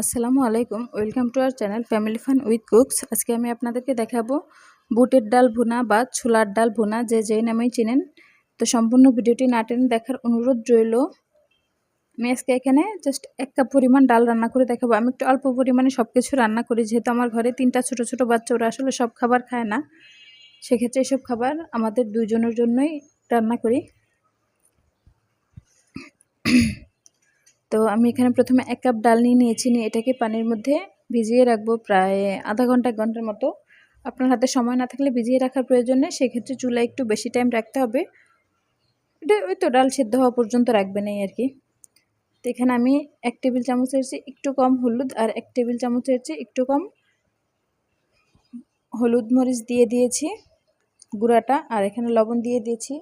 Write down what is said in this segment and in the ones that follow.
আসসালামু আলাইকুম। Welcome to our channel family fun with cooks. আজকে আমি আপনাদেরকে দেখাবো বুটের ডাল ভুনা বা ছোলার ডাল ভুনা, যে যেই নামেই চেনেন। তো সম্পূর্ণ ভিডিওটি না টেনে দেখার অনুরোধ রইল। আমি আজকে এখানে জাস্ট এক কাপ পরিমাণ ডাল রান্না করে দেখাবো। আমি একটু অল্প পরিমাণে সব কিছু রান্না করি, যেহেতু আমার ঘরে তিনটা ছোট ছোট বাচ্চা, ওরা আসলে সব খাবার খায় না। সেক্ষেত্রে এসব খাবার আমাদের দুজনের জন্যই রান্না করি। তো আমি এখানে প্রথমে এক কাপ ডাল নিয়ে নিয়েছি, নিয়ে এটাকে পানির মধ্যে ভিজিয়ে রাখব প্রায় আধা ঘণ্টা, এক ঘণ্টার মতো। আপনার হাতে সময় না থাকলে ভিজিয়ে রাখার প্রয়োজন নেই, সেক্ষেত্রে চুলায় একটু বেশি টাইম রাখতে হবে। এটা ওই তো ডাল সেদ্ধ হওয়া পর্যন্ত রাখবেন এই আর কি। তো এখানে আমি এক টেবিল চামচের চেয়ে একটু কম হলুদ আর এক টেবিল চামচের চেয়ে একটু কম হলুদ মরিচ দিয়ে দিয়েছি, গুঁড়াটা, আর এখানে লবণ দিয়ে দিয়েছি।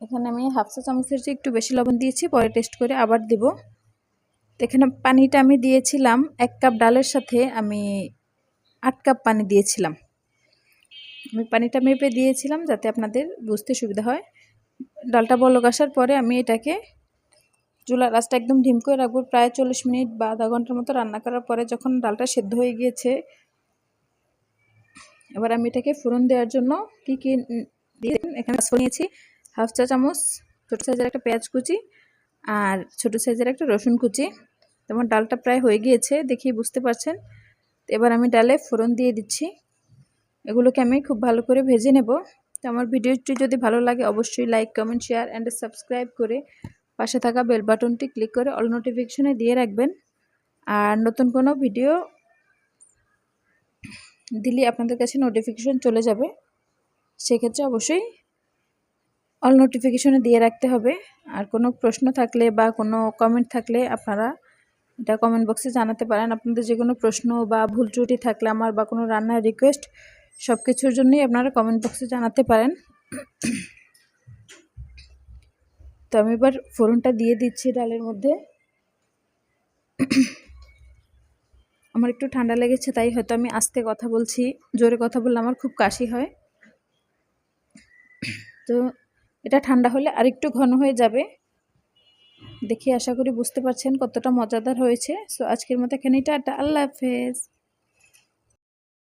এখানে আমি হাফ চা চামচের চেয়ে একটু বেশি লবণ দিয়েছি, পরে টেস্ট করে আবার দিব। এখানে পানিটা আমি দিয়েছিলাম, এক কাপ ডালের সাথে আমি আট কাপ পানি দিয়েছিলাম। আমি পানিটা মেপে দিয়েছিলাম যাতে আপনাদের বুঝতে সুবিধা হয়। ডালটা বলক আসার পরে আমি এটাকে চুলার রাস্তা একদম ঢিম করে রাখব, প্রায় চল্লিশ মিনিট বা আধা ঘণ্টার মতো রান্না করার পরে যখন ডালটা সেদ্ধ হয়ে গিয়েছে, এবার আমি এটাকে ফোড়ন দেওয়ার জন্য কী কী দিয়ে এখানে নিয়েছি, হাফ চা চামচ, ছোটো সাইজের একটা পেঁয়াজ কুচি আর ছোটো সাইজের একটা রসুন কুচি। তেমন ডালটা প্রায় হয়ে গিয়েছে দেখি বুঝতে পারছেন। এবার আমি ডালে ফোড়ন দিয়ে দিচ্ছি। এগুলোকে আমি খুব ভালো করে ভেজে নেব। তো আমার ভিডিওটি যদি ভালো লাগে, অবশ্যই like comment share and subscribe করে পাশে থাকা বেল বাটনটি ক্লিক করে অল নোটিফিকেশনে দিয়ে রাখবেন। আর নতুন কোনো ভিডিও দিলে আপনাদের কাছে নোটিফিকেশন চলে যাবে। সেক্ষেত্রে অবশ্যই অল নোটিফিকেশনে দিয়ে রাখতে হবে। আর কোনো প্রশ্ন থাকলে বা কোনো কমেন্ট থাকলে আপনারা এটা কমেন্ট বক্সে জানাতে পারেন। আপনাদের যে কোনো প্রশ্ন বা ভুল ত্রুটি থাকলে আমার বা কোনো রান্নার রিকোয়েস্ট সব কিছুর জন্যই আপনারা কমেন্ট বক্সে জানাতে পারেন। তো আমি এবার ফোড়নটা দিয়ে দিচ্ছি ডালের মধ্যে। আমার একটু ঠান্ডা লেগেছে, তাই হয়তো আমি আস্তে কথা বলছি, জোরে কথা বললে আমার খুব কাশি হয়। তো এটা ঠান্ডা হলে আরেকটু ঘন হয়ে যাবে। দেখি আশা করি বুঝতে পারছেন কতটা মজাদার হয়েছে। সো আজকের মতো এখানেই টাটা। আল্লাহ হাফেজ।